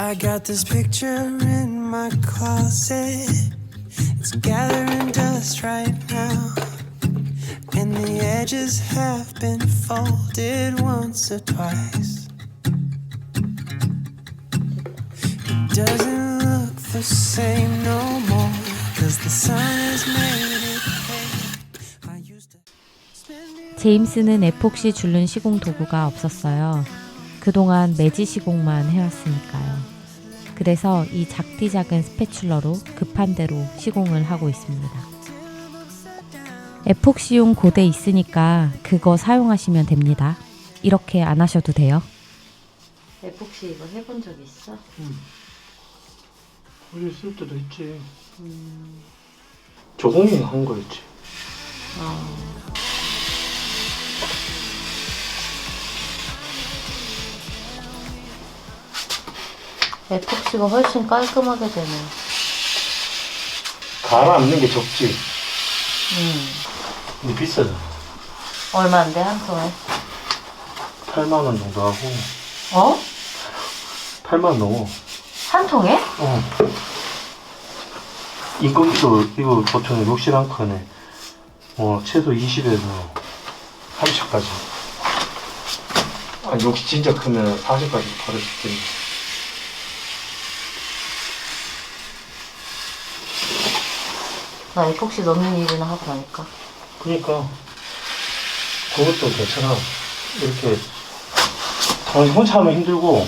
I got this picture in my closet. It's gathering dust right now. And the edges have been folded once or twice. It doesn't look the same no more. Cause the sun has made it pale. I used to spend it 제임스는 에폭시 줄눈 시공 도구가 없었어요. 그동안 매지 시공만 해왔으니까요. 그래서 이 작디 작은 스패출러로 급한 대로 시공을 하고 있습니다. 에폭시용 고대 있으니까 그거 사용하시면 됩니다. 이렇게 안 하셔도 돼요. 에폭시 이거 해본 적 있어? 우리 쓸 때도 있지. 조공이 한 거였지. 에폭시가 훨씬 깔끔하게 되네. 가라앉는 게 적지. 음. 근데 비싸잖아. 얼마인데 한 통에? 8만 원 정도 하고. 어? 8만 원 넘어. 한 통에? 어. 인건비도 이거 보통 욕실 한 칸에 어 최소 20에서 30까지. 아 욕실 진짜 크면 40까지 바를 수 있겠네. 나 에폭시 넣는 일이나 하고 나니까. 그니까 그것도 괜찮아. 이렇게 당연히 혼자 하면 힘들고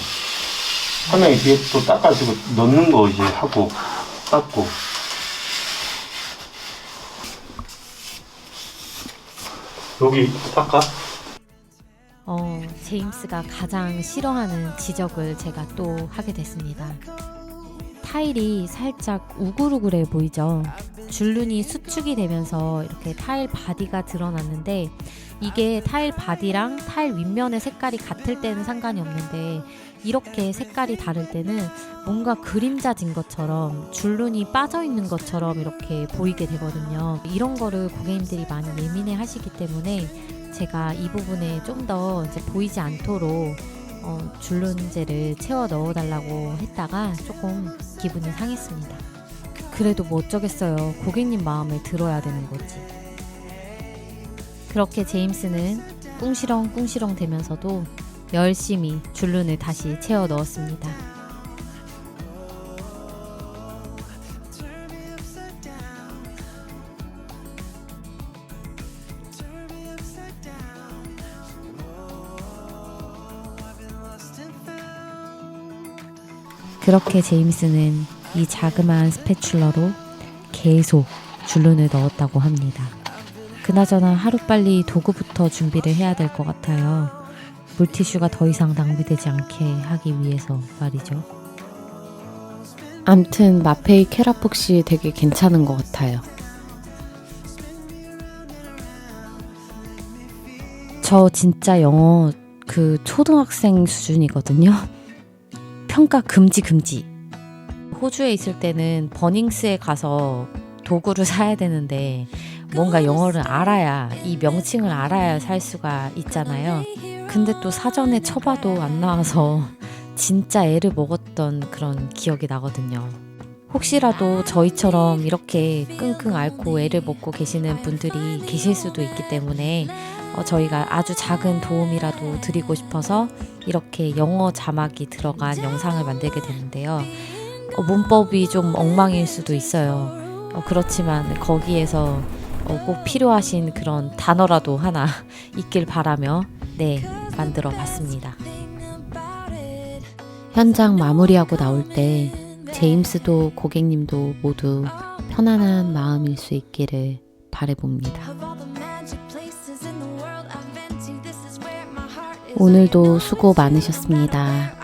한 명이 뒤에 또 닦아주고 넣는 거 이제 하고 닦고 여기 닦아? 어, 제임스가 가장 싫어하는 지적을 제가 또 하게 됐습니다. 타일이 살짝 우글우글해 보이죠? 줄눈이 수축이 되면서 이렇게 타일 바디가 드러났는데 이게 타일 바디랑 타일 윗면의 색깔이 같을 때는 상관이 없는데 이렇게 색깔이 다를 때는 뭔가 그림자진 것처럼 줄눈이 빠져 있는 것처럼 이렇게 보이게 되거든요. 이런 거를 고객님들이 많이 예민해 하시기 때문에 제가 이 부분에 좀 더 이제 보이지 않도록 어, 줄눈제를 채워 넣어달라고 했다가 조금 기분이 상했습니다. 그래도 뭐 어쩌겠어요. 고객님 마음을 들어야 되는 거지. 그렇게 제임스는 꿍시렁 꿍시렁 되면서도 열심히 줄눈을 다시 채워 넣었습니다. 그렇게 제임스는 이 자그마한 스패출러로 계속 줄눈을 넣었다고 합니다. 그나저나 하루빨리 도구부터 준비를 해야 될 것 같아요. 물티슈가 더 이상 낭비되지 않게 하기 위해서 말이죠. 암튼 마페이 캐라폭시 되게 괜찮은 것 같아요. 저 진짜 영어 그 초등학생 수준이거든요. 평가 금지 금지. 호주에 있을 때는 버닝스에 가서 도구를 사야 되는데 뭔가 영어를 알아야 이 명칭을 알아야 살 수가 있잖아요. 근데 또 사전에 쳐봐도 안 나와서 진짜 애를 먹었던 그런 기억이 나거든요. 혹시라도 저희처럼 이렇게 끙끙 앓고 애를 먹고 계시는 분들이 계실 수도 있기 때문에 어, 저희가 아주 작은 도움이라도 드리고 싶어서 이렇게 영어 자막이 들어간 영상을 만들게 되는데요. 어, 문법이 좀 엉망일 수도 있어요. 어, 그렇지만 거기에서 어, 꼭 필요하신 그런 단어라도 하나 있길 바라며 네 만들어 봤습니다. 현장 마무리하고 나올 때 제임스도 고객님도 모두 편안한 마음일 수 있기를 바래봅니다. 오늘도 수고 많으셨습니다.